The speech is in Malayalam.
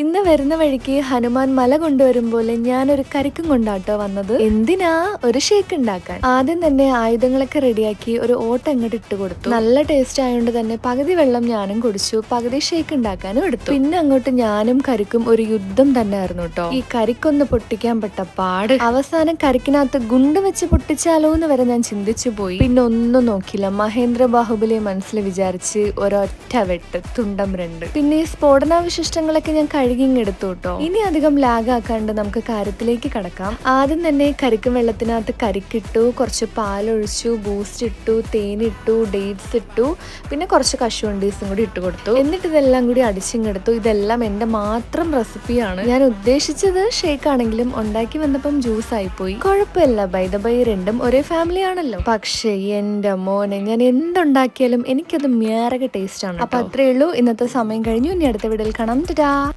ഇന്ന് വരുന്ന വഴിക്ക് ഹനുമാൻ മല കൊണ്ടുവരും പോലെ ഞാനൊരു കരിക്കും കൊണ്ടാട്ടോ വന്നത്. എന്തിനാ ഒരു ഷേക്ക് ഉണ്ടാക്കാൻ? ആദ്യം തന്നെ ആയുധങ്ങളൊക്കെ റെഡിയാക്കി ഒരു ഓട്ടം അങ്ങോട്ട് ഇട്ട് കൊടുത്തു. നല്ല ടേസ്റ്റ് ആയതുകൊണ്ട് തന്നെ പകുതി വെള്ളം ഞാനും കുടിച്ചു പകുതി ഷേക്ക് ഉണ്ടാക്കാനും എടുത്തു. പിന്നെ അങ്ങോട്ട് ഞാനും കരിക്കും ഒരു യുദ്ധം തന്നെ ആയിരുന്നു കേട്ടോ ഈ കരിക്കൊന്ന് പൊട്ടിക്കാൻ പെട്ട പാട്. അവസാനം കരിക്കിനകത്ത് ഗുണ്ട് വെച്ച് പൊട്ടിച്ചാലോ എന്ന് വരെ ഞാൻ ചിന്തിച്ചു പോയി. പിന്നെ ഒന്നും നോക്കില്ല മഹേന്ദ്ര ബാഹുബലിയെ മനസ്സിൽ വിചാരിച്ച് ഒരൊറ്റ വെട്ട് തുണ്ടം രണ്ട്. പിന്നെ ഈ സ്ഫോടനാവശിഷ്ടങ്ങളൊക്കെ ഞാൻ കഴുകിങ്ങെടുത്തു കേട്ടോ ഇനി അധികം ലാഗ് ആക്കാണ്ട് നമുക്ക് കാര്യത്തിലേക്ക് കടക്കാം. ആദ്യം തന്നെ കരിക്കും വെള്ളത്തിനകത്ത് കരിക്കിട്ടു കുറച്ച് പാലൊഴിച്ചു ബൂസ്റ്റ് ഇട്ടു തേനിട്ടു ഡേറ്റ്സ് ഇട്ടു പിന്നെ കുറച്ച് കശുവണ്ടീസും കൂടി ഇട്ട് കൊടുത്തു. എന്നിട്ട് ഇതെല്ലാം കൂടി അടിച്ചിങ്ങെടുത്തു. ഇതെല്ലാം എന്റെ മാത്രം റെസിപ്പിയാണ് ഞാൻ ഉദ്ദേശിച്ചത് ഷേക്ക് ആണെങ്കിലും ഉണ്ടാക്കി വന്നപ്പം ജ്യൂസ് ആയിപ്പോയി. കുഴപ്പമില്ല. ബൈ ദ ബൈ രണ്ടും ഒരേ ഫാമിലി ആണല്ലോ. പക്ഷേ എന്റെ മോനെ ഞാൻ എന്തുണ്ടാക്കിയാലും എനിക്കത് മേറക ടേസ്റ്റ് ആണ് അപ്പൊ അത്രേ ഉള്ളൂ. ഇന്നത്തെ സമയം കഴിഞ്ഞു. ഇനി അടുത്ത വീഡിയോയിൽ കാണാം. ടാ.